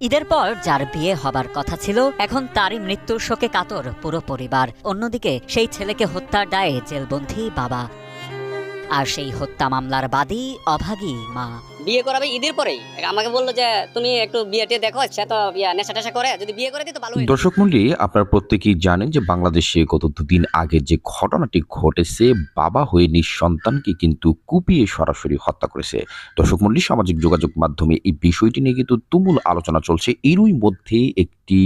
ঈদের পর যার বিয়ে হবার কথা ছিল, এখন তারই মৃত্যুর শোকে কাতর পুরো পরিবার। অন্যদিকে সেই ছেলেকে হত্যার দায়ে জেলবন্দী বাবা। আর সেই হত্যা মামলার বাদী অভাগী মা। বিয়ে করাবে ঈদের পরেই আমাকে বলল যে, তুমি একটু বিয়েতে দেখো সে তো নেশা টেশা করে, যদি বিয়ে করে দিই তো ভালো দর্শক মন্ডলী আপনারা প্রত্যেকেই জানেন যে বাংলাদেশে গত দুদিন আগে যে ঘটনাটি ঘটেছে, বাবা হয়ে নিঃসন্তানকে কিন্তু কুপিয়ে সরাসরি হত্যা করেছে। দর্শক মন্ডলী সামাজিক যোগাযোগ মাধ্যমে এই বিষয়টি নিয়ে কিন্তু তুমুল আলোচনা চলছে। এরই মধ্যে একটি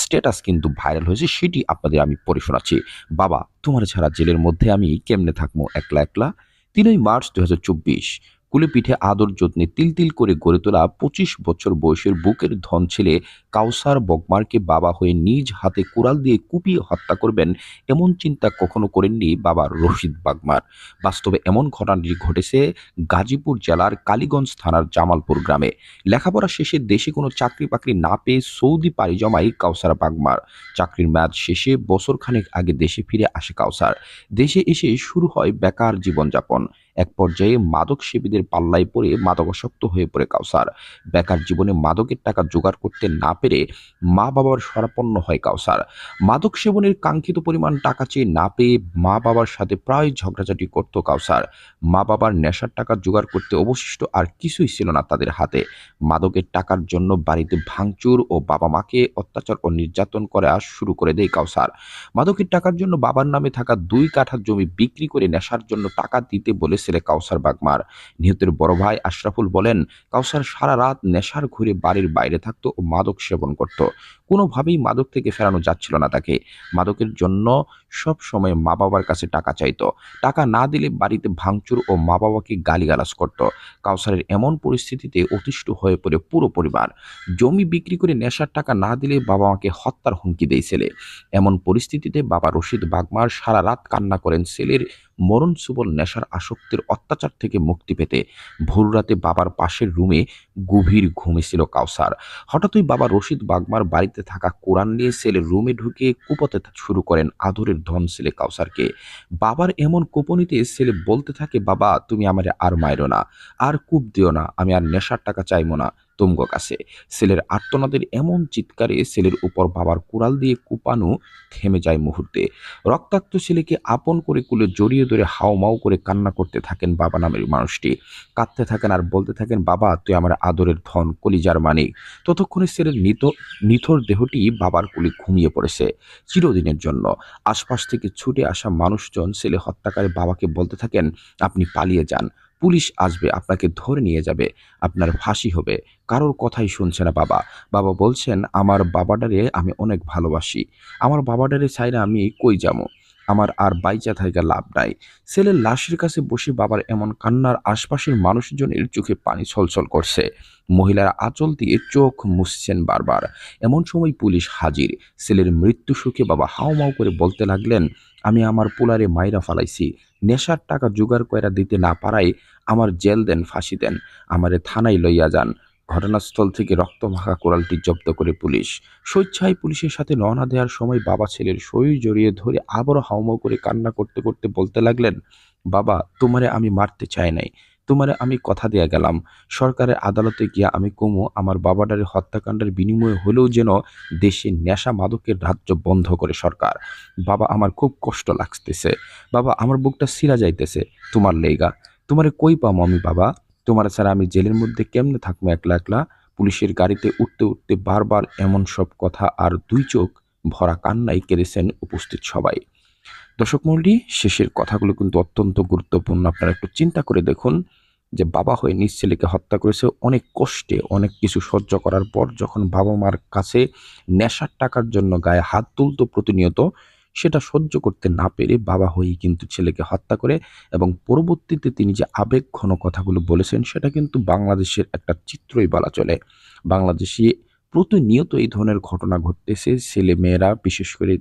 স্ট্যাটাস কিন্তু ভাইরাল হয়েছে, সেটি আপনাদের আমি পড়ে শোনাচ্ছি। বাবা, তোমার ছাড়া জেলের মধ্যে আমি কেমনে থাকব? একলা একলা? তিনই মার্চ দুই হাজার চব্বিশ। কুলে পিঠে আদর যত্নে তিল তিল করে গড়ে তোলা পঁচিশ বছর বয়সের বুকের ধন ছেলে কাউসার বগমারকে বাবা হয়ে নিজ হাতে কোরাল দিয়ে কুপিয়ে হত্যা করবেন, এমন চিন্তা কখনো করেননি বাবা রশিদ বাগমার। বাস্তবে এমন ঘটনাটি ঘটেছে গাজীপুর জেলার কালীগঞ্জ থানার জামালপুর গ্রামে। লেখাপড়া শেষে দেশে কোনো চাকরি বাকরি না পেয়ে সৌদি পাড়ি জমায় কাউসার বাগমার। চাকরির মেয়াদ শেষে বছরখানেক আগে দেশে ফিরে আসে কাউসার। দেশে এসে শুরু হয় বেকার জীবনযাপন। এক পর্যায়ে মাদক সেবীদের পাল্লায় পড়ে মাদকাসক্ত হয়ে পড়ে কাউসার। বেকার জীবনে মাদকের টাকা জোগাড় করতে না পেরে মা বাবার সরাপন্ন হয় কাউসার। মাদক সেবনের কাঙ্ক্ষিত পরিমাণ টাকা চেয়ে না পেয়ে মা বাবার সাথে প্রায় ঝগড়াঝাটি করত কাউসার। মা বাবার নেশার টাকা জোগাড় করতে অবশিষ্ট আর কিছুই ছিল না তাদের হাতে। মাদকের টাকার জন্য বাড়িতে ভাঙচুর ও বাবা মাকে অত্যাচার ও নির্যাতন করা শুরু করে দেয় কাউসার। মাদকের টাকার জন্য বাবার নামে থাকা দুই কাঠার জমি বিক্রি করে নেশার জন্য টাকা দিতে বলেছিল কাউসার বাগমার। নিহতের বড় ভাই আশরাফুল বলেন, কাউসার সারা রাত নেশার ঘুরে বাড়ির বাইরে থাকত ও মাদক সেবন করত। কোনোভাবেই মাদক থেকে ফেরানো যাচ্ছিল না তাকে। মাদকের জন্য সব সময় মা বাবার কাছে টাকা চাইতো। টাকা না দিলে বাড়িতে ভাঙচুর ও মা বাবাকে গালিগালাজ করত। কাউসারের এমন পরিস্থিতিতে অতিষ্ঠ হয়ে পড়ে পুরো পরিবার। জমি বিক্রি করে নেশার টাকা না দিলে বাবা মাকে হত্যার হুমকি দেয় ছেলে। এমন পরিস্থিতিতে বাবা রশিদ বাগমার সারা রাত কান্না করেন ছেলের মরণ সুবল নেশার আসক্তির অত্যাচার থেকে মুক্তি পেতে। ভোর রাতে বাবার পাশের রুমে গভীর ঘুমেছিল কাউসার। হঠাৎই বাবা রশিদ বাগমার বাড়িতে থাকা কোরআন নিয়ে ছেলে রুমে ঢুকে কুপতে শুরু করেন আদরের ধন ছেলে কাউসারকে, বাবার এমন কোপনিতে ছেলে বলতে থাকে, বাবা, তুমি আমার আর মাইরো না, আর কূপ দিও না, আমি আর নেশার টাকা চাইব না। তুমগো কাছে। ছেলের আর্তনাদের এমন চিৎকারে ছেলের উপর বাবার কুড়াল দিয়ে কুপানো থেমে যায় মুহূর্তে। রক্তাক্ত ছেলেকে আপন করে কুলে জড়িয়ে ধরে হাওমাও করে কান্না করতে থাকেন বাবা নামের মানুষটি। কাঁদতে থাকেন আর বলতে থাকেন, বাবা, তুই আমার আদরের ধন, কলিজার মানিক। ততক্ষণে ছেলের নিত, নিথর দেহটি বাবার কুলে ঘুমিয়ে পড়েছে চিরদিনের জন্য। আশপাশ থেকে ছুটে আসা মানুষজন ছেলে হত্যাকারী বাবাকে বলতে থাকেন, আপনি পালিয়ে যান। পুলিশ আসবে, আপনাকে ধরে নিয়ে যাবে, আপনার ফাঁসি হবে। কারোর কথাই শুনছে না বাবা। বাবা বলছেন, আমার বাবাডারে আমি অনেক ভালোবাসি। আমার বাবাডারে না আমি কই যাব? আমার আর বাইচা থাকা লাভ নাই। ছেলের লাশের কাছে বসে বাবার এমন কান্নার আশপাশের মানুষজনের চোখে পানি ছলছল করছে। মহিলারা আঁচল দিয়ে চোখ মুছছেন বারবার। এমন সময় পুলিশ হাজির। ছেলের মৃত্যু সুখে বাবা হাউমাউ করে বলতে লাগলেন, আমি আমার পোলারে মাইরা ফালাইছি। নেশার টাকা জোগাড় কইরা দিতে না পারায় আমার জেল দেন, ফাঁসি দেন। আমারে থানায় লইয়া যান। ঘটনাস্থল থেকে রক্ত রক্তমাখা কোরালটি জব্দ করে পুলিশ। স্বেচ্ছায় পুলিশের সাথে রওনা দেওয়ার সময় বাবা ছেলের শরীর জড়িয়ে ধরে আবারও হাউমাউ করে কান্না করতে করতে বলতে লাগলেন, বাবা, তোমারে আমি মারতে চাই নাই। তোমারে আমি কথা দেয়া গেলাম। সরকারের আদালতে গিয়া আমি কমু, আমার বাবাডারে হত্যাকাণ্ডের বিনিময়ে হলেও যেন দেশে নেশা মাদকের রাজ্য বন্ধ করে সরকার। বাবা, আমার খুব কষ্ট লাগতেছে। বাবা, আমার বুকটা সিরা যাইতেছে। তোমার লেগা, তোমারে কই পামো আমি, বাবা? তোমার ছাড়া আমি জেলের মধ্যে কেমনে থাকব একলা একলা? পুলিশের গাড়িতে উঠতে উঠতে বারবার এমন সব কথা আর দুই চোখ ভরা কান্নাই কেঁদেছেন উপস্থিত সবাই। দর্শক মন্ডলী শেষের কথাগুলো কিন্তু অত্যন্ত গুরুত্বপূর্ণ। আপনারা একটু চিন্তা করে দেখুন যে, বাবা হয়ে নিজ ছেলেকে হত্যা করেছে অনেক কষ্টে, অনেক কিছু সহ্য করার পর যখন বাবা মার কাছে নেশার টাকার জন্য গায়ে হাত তুলতো প্রতিনিয়ত, সেটা সহ্য করতে না পেরে বাবা হয়েই কিন্তু ছেলেকে হত্যা করে এবং পরবর্তীতে তিনি যে আবেগ ঘন কথাগুলো বলেছেন, সেটা কিন্তু বাংলাদেশের একটা চিত্রই বলা চলে। বাংলাদেশে প্রতিনিয়ত এই ধরনের ঘটনা ঘটতেছে। ছেলে মেয়েরা বিশেষ করে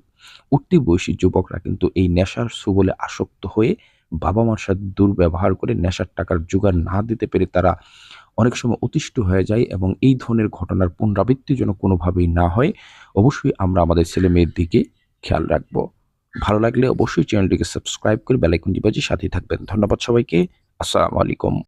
উঠতি বয়সী যুবকরা কিন্তু এই নেশার সুবলে আসক্ত হয়ে বাবা মার সাথে দুর্ব্যবহার করে নেশার টাকার জোগাড় না দিতে পেরে তারা অনেক সময় অতিষ্ঠ হয়ে যায় এবং এই ধরনের ঘটনার পুনরাবৃত্তি যেন কোনোভাবেই না হয়, অবশ্যই আমরা আমাদের ছেলে মেয়ের দিকে খেয়াল রাখব। ভালো লাগলে অবশ্যই চ্যানেলটিকে সাবস্ক্রাইব করে বেলাইকনটি বাজিয়ে সাথে থাকবেন। ধন্যবাদ সবাইকে। আসসালামু আলাইকুম।